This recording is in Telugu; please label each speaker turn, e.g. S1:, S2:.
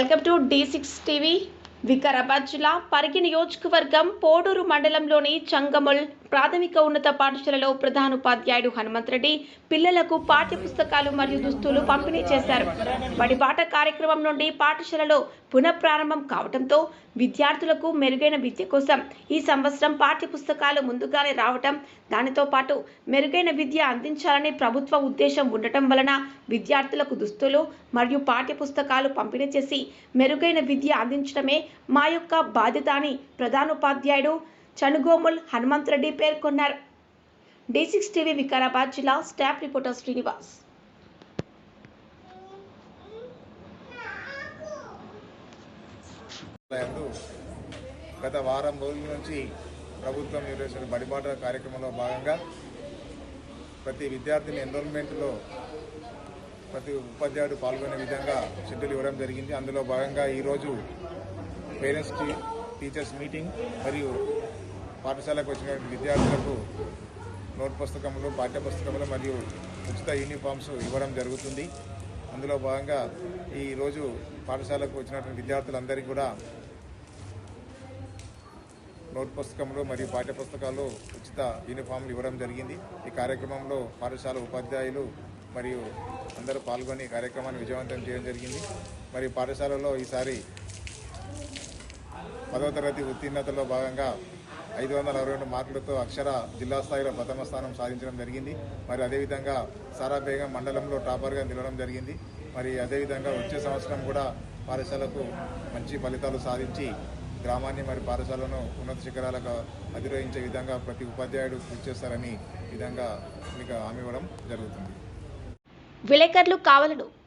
S1: Welcome to D six TV. Vikarabad జిల్లా పరిగి నియోజకవర్గం పోడూరు మండలంలోని చంగముల్ ప్రాథమిక ఉన్నత పాఠశాలలో ప్రధానోపాధ్యాయుడు హనుమంతరెడ్డి పిల్లలకు పిల్లలకు పాఠ్యపుస్తకాలు మరియు దుస్తులు పంపిణీ చేశారు. బడిబాట కార్యక్రమం నుండి పాఠశాలలో పునఃప్రారంభం కావడంతో విద్యార్థులకు మెరుగైన విద్య కోసం ఈ సంవత్సరం పాఠ్యపుస్తకాలు ముందుగానే రావటం దానితో పాటు మెరుగైన విద్య అందించాలని ప్రభుత్వ ఉద్దేశం ఉండటం వలన విద్యార్థులకు దుస్తులు మరియు పాఠ్యపుస్తకాలు పంపిణీ చేసి మెరుగైన విద్య అందించడమే మా యొక్క బాధ్యత అని ప్రధానోపాధ్యాయుడు చనుగోముల్ హనుమంత్ రెడ్డి పేర్కొన్నారు. డి సిక్స్ టీవీ వికారాబాద్ జిల్లా స్టాఫ్ రిపోర్టర్ శ్రీనివాస్.
S2: గత వారం రోజుల నుంచి ప్రభుత్వం నిర్వహించిన బడిబాట కార్యక్రమంలో భాగంగా ప్రతి విద్యార్థిని ఎన్రోల్మెంట్లో ప్రతి ఉపాధ్యాయుడు పాల్గొనే విధంగా షెడ్యూల్ ఇవ్వడం జరిగింది. అందులో భాగంగా ఈరోజు పేరెంట్స్ టీచర్స్ మీటింగ్ మరియు పాఠశాలకు వచ్చినటువంటి విద్యార్థులకు నోట్ పుస్తకములు పాఠ్యపుస్తకములు మరియు ఉచిత యూనిఫామ్స్ ఇవ్వడం జరుగుతుంది. అందులో భాగంగా ఈరోజు పాఠశాలకు వచ్చినటువంటి విద్యార్థులందరికీ కూడా నోట్ పుస్తకములు మరియు పాఠ్య పుస్తకాలు ఉచిత యూనిఫామ్లు ఇవ్వడం జరిగింది. ఈ కార్యక్రమంలో పాఠశాల ఉపాధ్యాయులు మరియు అందరూ పాల్గొని కార్యక్రమాన్ని విజయవంతం చేయడం జరిగింది. మరి పాఠశాలలో ఈసారి పదవ తరగతి ఉత్తీర్ణతలో భాగంగా ఐదు వందల అరవై రెండు మార్కులతో అక్షర జిల్లా స్థాయిలో ప్రథమ స్థానం సాధించడం జరిగింది. మరి అదేవిధంగా సారాబేగం మండలంలో టాపర్గా నిలవడం జరిగింది. మరి అదేవిధంగా వచ్చే సంవత్సరం కూడా పాఠశాలకు మంచి ఫలితాలు సాధించి గ్రామాన్ని మరి పాఠశాలను ఉన్నత శిఖరాలకు అధిరోహించే విధంగా ప్రతి ఉపాధ్యాయుడు కృషి చేస్తారని విధంగా మీకు హామీ ఇవ్వడం జరుగుతుంది.
S1: విలేకరులు కావాలను